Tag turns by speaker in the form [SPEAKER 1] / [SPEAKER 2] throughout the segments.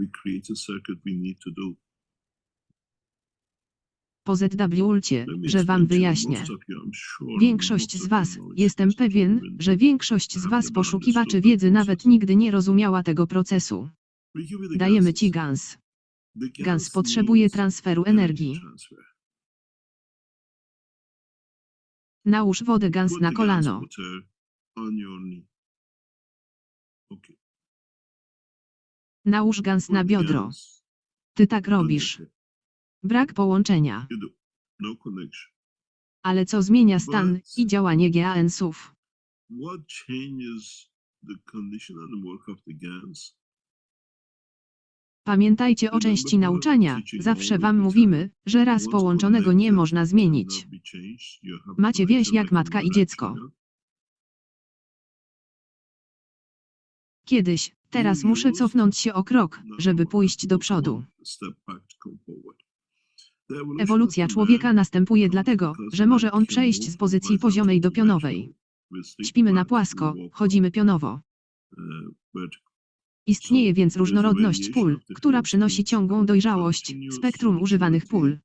[SPEAKER 1] we create circuit we need to do.
[SPEAKER 2] Że wam wyjaśnię. Większość z Was, jestem pewien, że większość z Was poszukiwaczy wiedzy nawet nigdy nie rozumiała tego procesu. Dajemy. Ci GANS. GANS potrzebuje transferu energii. Nałóż wodę GANS na kolano.
[SPEAKER 1] Okay.
[SPEAKER 2] Nałóż GANS na biodro. Ty tak robisz. Brak połączenia.
[SPEAKER 1] No connection.
[SPEAKER 2] Ale co zmienia stan i działanie GANS-ów?
[SPEAKER 1] What changes the condition and the work of the gas?
[SPEAKER 2] Pamiętajcie o części nauczania. Zawsze Wam mówimy, że raz połączonego nie można zmienić. Macie
[SPEAKER 1] connection
[SPEAKER 2] jak matka i dziecko. Kiedyś, teraz muszę cofnąć się o krok, żeby pójść do przodu. Ewolucja człowieka następuje dlatego, że może on przejść z pozycji poziomej do pionowej. Śpimy na płasko, chodzimy pionowo. Istnieje więc różnorodność pól, która przynosi ciągłą dojrzałość, spektrum używanych pól.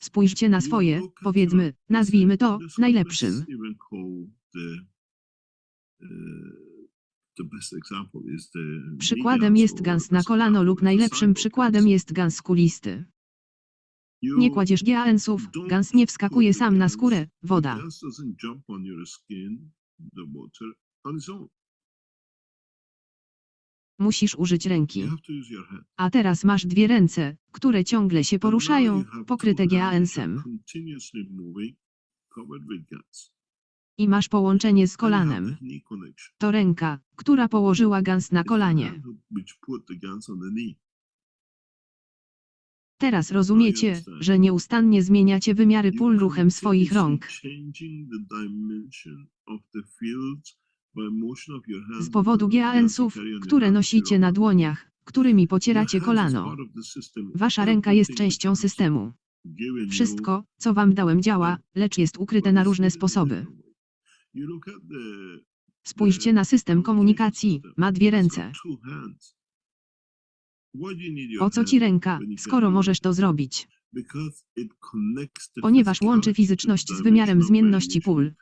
[SPEAKER 2] Spójrzcie na swoje, powiedzmy, nazwijmy to, najlepszym. Przykładem
[SPEAKER 1] guns
[SPEAKER 2] jest gans na kolano lub najlepszym przykładem jest gans kulisty. Nie kładziesz GANsów, gans nie wskakuje sam na skórę, woda. Musisz użyć ręki. A teraz masz dwie ręce, które ciągle się poruszają, pokryte GANsem. I masz połączenie z kolanem. To ręka, która położyła gans na kolanie. Teraz rozumiecie, że nieustannie zmieniacie wymiary pól ruchem swoich rąk. Z powodu GANsów, które nosicie na dłoniach, którymi pocieracie kolano. Wasza ręka jest częścią systemu. Wszystko, co wam dałem działa, lecz jest ukryte na różne sposoby.
[SPEAKER 1] You look at the
[SPEAKER 2] Spójrzcie na system komunikacji, ma dwie ręce. Po co ci ręka, skoro możesz to zrobić? Ponieważ łączy fizyczność z wymiarem zmienności pól.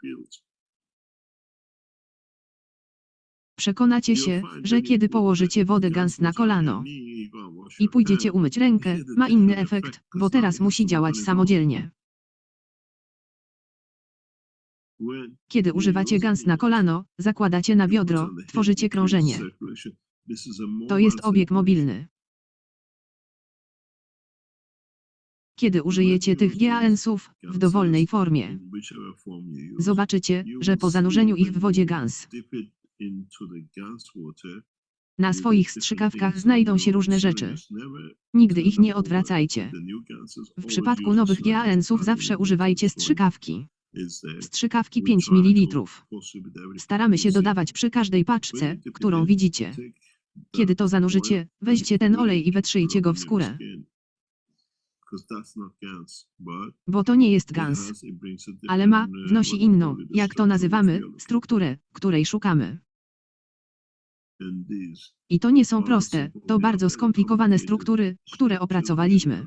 [SPEAKER 2] Przekonacie się, że kiedy położycie wodę
[SPEAKER 1] gans
[SPEAKER 2] na kolano i pójdziecie umyć rękę, ma inny efekt, bo teraz musi działać samodzielnie. Kiedy używacie gans na kolano, zakładacie na biodro, tworzycie krążenie. To jest obieg mobilny. Kiedy użyjecie tych GANsów w dowolnej formie, zobaczycie, że po zanurzeniu ich w wodzie gans, na swoich strzykawkach znajdą się różne rzeczy. Nigdy ich nie odwracajcie. W przypadku nowych GANsów zawsze używajcie strzykawki. Strzykawki
[SPEAKER 1] We
[SPEAKER 2] 5
[SPEAKER 1] try to
[SPEAKER 2] ml. Staramy się dodawać przy każdej paczce, którą widzicie. Kiedy to zanurzycie, weźcie ten olej i wetrzyjcie go w skórę, bo to nie jest gans, ale ma,
[SPEAKER 1] uh,
[SPEAKER 2] wnosi
[SPEAKER 1] call
[SPEAKER 2] inną, jak to nazywamy, strukturę, której szukamy. I to nie są proste, to bardzo skomplikowane struktury, które opracowaliśmy.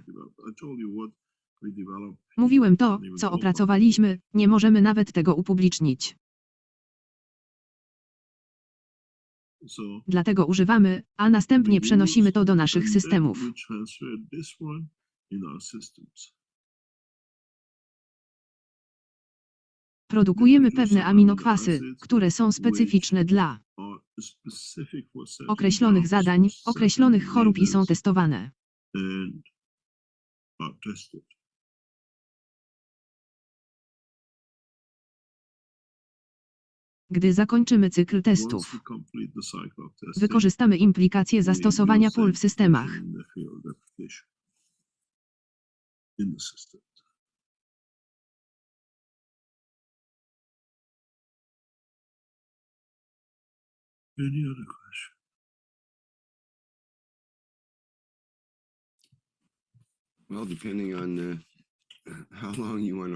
[SPEAKER 2] Mówiłem to, co opracowaliśmy, nie możemy nawet tego upublicznić. Dlatego używamy, a następnie przenosimy to do naszych systemów. Produkujemy pewne aminokwasy, które są specyficzne dla określonych zadań, określonych chorób i są testowane. Gdy zakończymy cykl testów, wykorzystamy implikacje zastosowania pól w systemach.
[SPEAKER 1] Any other question?
[SPEAKER 3] Well, depending on uh, how long you want to